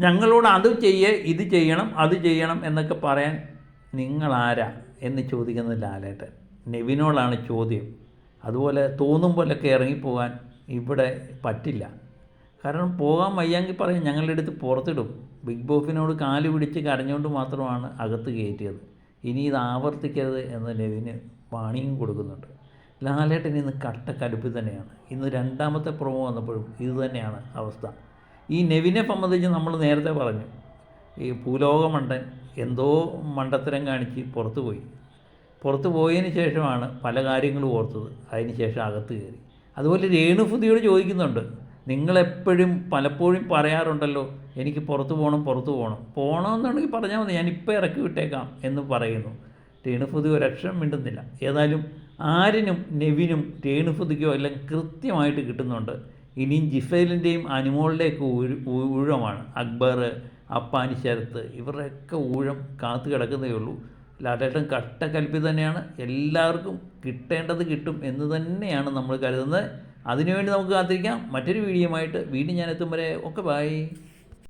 ഞങ്ങളോട് അത് ചെയ്യേ ഇത് ചെയ്യണം അത് ചെയ്യണം എന്നൊക്കെ പറയാൻ നിങ്ങളാരാ എന്ന് ചോദിക്കുന്നത് ലാലേട്ടൻ. നെവിനോടാണ് ചോദ്യം. അതുപോലെ തോന്നും പോലൊക്കെ ഇറങ്ങിപ്പോകാൻ ഇവിടെ പറ്റില്ല. കാരണം പോകാൻ വയ്യെങ്കിൽ പറയും ഞങ്ങളുടെ അടുത്ത് പുറത്തിടും. ബിഗ് ബോസിനോട് കാൽ പിടിച്ച് കരഞ്ഞുകൊണ്ട് മാത്രമാണ് അകത്ത് കയറ്റിയത്. ഇനി ഇത് ആവർത്തിക്കരുത് എന്ന് നെവിന് വാണിയും കൊടുക്കുന്നുണ്ട്. ലാലേട്ടൻ ഇന്ന് കട്ട കട്ടക്കടുപ്പ് തന്നെയാണ്. ഇന്ന് രണ്ടാമത്തെ പ്രൊമോ വന്നപ്പോഴും ഇതുതന്നെയാണ് അവസ്ഥ. ഈ നെവിനെ സംബന്ധിച്ച് നമ്മൾ നേരത്തെ പറഞ്ഞു. ഈ ഭൂലോകമണ്ടൻ എന്തോ മണ്ടത്തരം കാണിച്ച് പുറത്തു പോയി. പുറത്തു പോയതിന് ശേഷമാണ് പല കാര്യങ്ങളും ഓർത്തത്. അതിന് ശേഷം അകത്ത് കയറി. അതുപോലെ രേണുഫുതിയോട് ചോദിക്കുന്നുണ്ട്. നിങ്ങളെപ്പോഴും പലപ്പോഴും പറയാറുണ്ടല്ലോ എനിക്ക് പുറത്തു പോകണം പുറത്തു പോകണം പോകണമെന്നുണ്ടെങ്കിൽ പറഞ്ഞാൽ മതി ഞാനിപ്പോൾ ഇറക്കി വിട്ടേക്കാം എന്ന് പറയുന്നു. രേണുഫുതി ഒരക്ഷരം മിണ്ടുന്നില്ല. ഏതായാലും ആരിനും നെവിനും രേണുഫുതിക്കോ എല്ലാം കൃത്യമായിട്ട് കിട്ടുന്നുണ്ട്. ഇനിയും ജിഫേലിന്റെയും അനുമോളുടെയൊക്കെ ഊഴ ഊഴമാണ്. അക്ബർ അപ്പാനി ശരത്ത് ഇവരുടെയൊക്കെ ഊഴം കാത്തു കിടക്കുന്നേ ഉള്ളൂ. ലാലേട്ടൻ കട്ടക്കൽപ്പി തന്നെയാണ്. എല്ലാവർക്കും കിട്ടേണ്ടത് കിട്ടും എന്ന് തന്നെയാണ് നമ്മൾ കരുതുന്നത്. അതിനുവേണ്ടി നമുക്ക് കാത്തിരിക്കാം. മറ്റൊരു വീഡിയോയുമായിട്ട് വീണ്ടും ഞാൻ എത്തും വരെ. ഒക്കെ ബൈ.